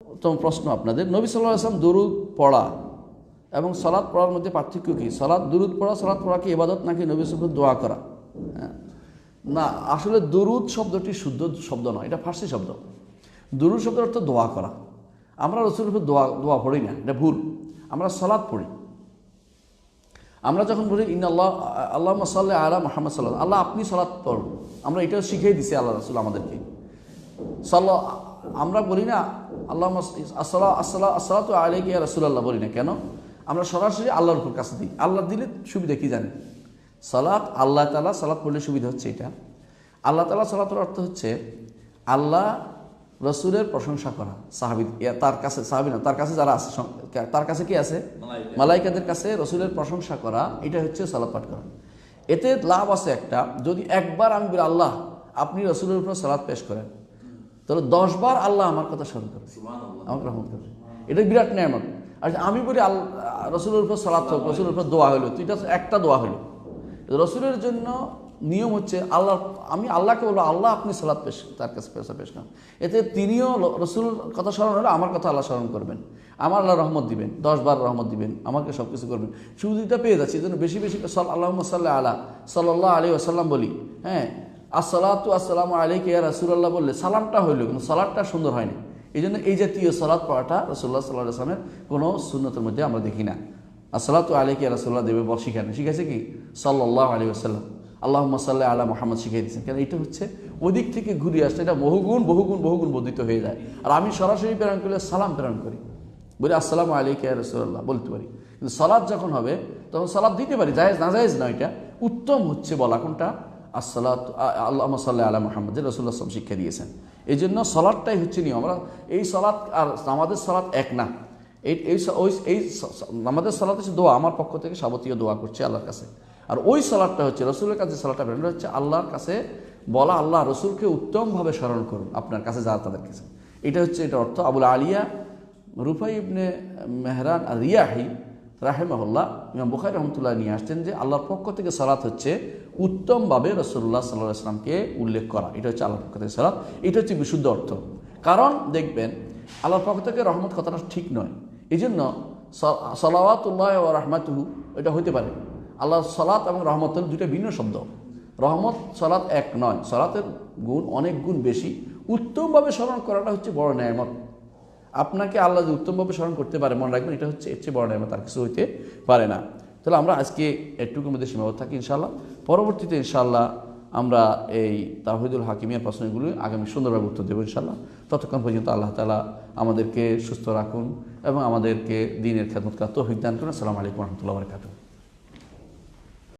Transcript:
উত্তম প্রশ্ন আপনাদের। নবী সাল্লাহ আসলাম দরুদ পড়া এবং সলাৎ পড়ার মধ্যে পার্থক্য কী? সলাৎ দরুদ পড়া সলাৎ পড়া কি ইবাদত নাকি নবী সাল্লাম দোয়া করা? হ্যাঁ। না, আসলে দরুদ শব্দটি শুদ্ধ শব্দ নয়, এটা ফার্সি শব্দ। দরুদ শব্দের অর্থ দোয়া করা। আমরা উপর দোয়া দোয়া পড়ি না, এটা ভুল। আমরা সলাৎ পড়ি। আমরা যখন বলি ইন আল্লাহ আল্লাহ সাল্লাহ আলা মোহাম্মদ সাল্লাহ আল্লাহ আপনি সলাৎ পড়ুন আমরা এটাও শিখিয়ে দিছি আল্লাহ রসুল আমাদেরকে। সাল্লাহ আমরা বলি না আল্লাহ আসসালাম আসসালাম আসসালাম তো আলাইকে রসুল্লাহ বলি না কেন? আমরা সরাসরি আল্লাহর উপর কাছে দিই। আল্লাহ দিলে সুবিধা কি জানেন? সালাত আল্লাহ তালা সালাত পড়লে সুবিধা হচ্ছে এটা। আল্লাহ তালা সালাতের অর্থ হচ্ছে আল্লাহ রসুলের প্রশংসা করা। সাহাবি তার কাছে সাহাবি না তার কাছে যারা আছে তার কাছে কি আছে? মালাইকাদের কাছে রসুলের প্রশংসা করা এটা হচ্ছে সালাত পাঠ করা। এতে লাভ আছে একটা যদি একবার আমি বলি আল্লাহ আপনি রসুলের উপর সালাত পেশ করেন। তাহলে দশ বার আল্লাহ আমার কথা স্মরণ করবে আমাকে রহমত করবে এটা বিরাট নিয়ামত। আর আমি বলি আল্লাহ রসুলের উপর সালাত হোক রসুলের উপর দোয়া হলো তো এটা একটা দোয়া হলো রসুলের জন্য নিয়ম হচ্ছে আল্লাহ আমি আল্লাহকে বলব আল্লাহ আপনি সালাদ পেশ তার কাছে পেশা পেশ করেন। এতে তিনিও রসুল কথা স্মরণ হলে আমার কথা আল্লাহ স্মরণ করবেন। আমার আল্লাহ রহমত দিবেন দশ বার রহমত দিবেন আমাকে সব কিছু করবেন সুবিধাটা পেয়ে যাচ্ছি এই জন্য বেশি বেশি সাল আল্লাহ সাল্লাহ আলা সাল্লাহ আলী আসাল্লাম বলি হ্যাঁ আসসালাতু আসসালামু আলাইকে ইয়া রাসূলুল্লাহ বললে, সালামটা হইল কিন্তু সালাদটা সুন্দর হয়নি। এই জন্য এই জাতীয় সালাদ পড়াটা রসুল্লাহ সাল্লাহ আসলামের কোনো সুন্নতের মধ্যে আমরা দেখি না। আসসালাতু আলাইকে ইয়া রাসূলুল্লাহ দেবে বল শিখান। শিখাইছে কি? সাল্লাহ আলী আসাল্লাম আল্লাহ সাল্লাহ আলা মোহাম্মদ শিখিয়ে দিয়েছেন। কেন? এটা হচ্ছে ওদিক থেকে ঘুরে আসছে এটা বহুগুণ বহুগুণ বহুগুণ বর্ধিত হয়ে যায়। আর আমি সরাসরি প্রেরণ করলে সালাম প্রেরণ করি। বলি, আসসালামু আলাইকে রসুল্লাহ বলতে পারি। কিন্তু সালাদ যখন হবে, তখন সালাদ দিতে পারি। জায়েজ না জায়েজ না এটা। উত্তম হচ্ছে বলা কোনটা? আসসালাত আল্লাহ সাল্লাহ আলা মোহাম্মদ রসুল্লাহ আসলাম শিক্ষা দিয়েছেন। এই জন্য সলাদটাই হচ্ছে নিয়ম। আমরা এই সলাদ আর আমাদের সলাদ এক না। এই এই এই আমাদের সলাদ হচ্ছে দোয়া। আমার পক্ষ থেকে সাবতীয় দোয়া করছে আল্লাহর কাছে। আর ওই সলাদটা হচ্ছে, রসুলের কাছে সলাদটা বেরোনো হচ্ছে আল্লাহর কাছে বলা আল্লাহ রসুলকে উত্তমভাবে স্মরণ করুন আপনার কাছে যারা তাদের কাছে। এটা হচ্ছে, এটা অর্থ আবুল আলিয়া, রুফাই ইবনে মেহরান আর রিয়াহি রাহেমাহুল্লাহ, ইমাম বুখারি রহমতুল্লাহ নিয়ে আসছেন যে আল্লাহর পক্ষ থেকে সালাত হচ্ছে উত্তমভাবে রসুল্লাহ সাল্লাহ আসলামকে উল্লেখ করা। এটা হচ্ছে আল্লাহর পক্ষ থেকে সালাত। এটা হচ্ছে বিশুদ্ধ অর্থ। কারণ দেখবেন, আল্লাহর পক্ষ থেকে রহমত কথাটা ঠিক নয়। এই জন্য সলাওয়াতুল্লাহ ও রহমাতুহু, এটা হতে পারে। আল্লাহ সলাত এবং রহমত দুইটা ভিন্ন শব্দ। রহমত, সলাত এক নয়। সলাতের গুণ অনেক গুণ বেশি। উত্তমভাবে স্মরণ করাটা হচ্ছে বড় ন্যায়মত আপনাকে আল্লাহ উত্তমভাবে স্মরণ করতে পারে, মনে রাখবেন, এটা হচ্ছে এর চেয়ে বড় নেমা তার কিছু হইতে পারে না। তাহলে আমরা আজকে এটুকুর মধ্যে সীমাবদ্ধ থাকি ইনশাল্লাহ পরবর্তীতে ইনশাল্লাহ আমরা এই তাহিদুল হাকিমিয়ার প্রশ্নগুলি আগামী সুন্দরভাবে উত্তর দেবো ইনশাল্লাহ ততক্ষণ পর্যন্ত আল্লাহ তালা আমাদেরকে সুস্থ রাখুন এবং আমাদেরকে দিনের খেদমতকার তৌফিক দান করুন। আসসালামু আলাইকুম রহমতুল্লাহ বরকাতুহ।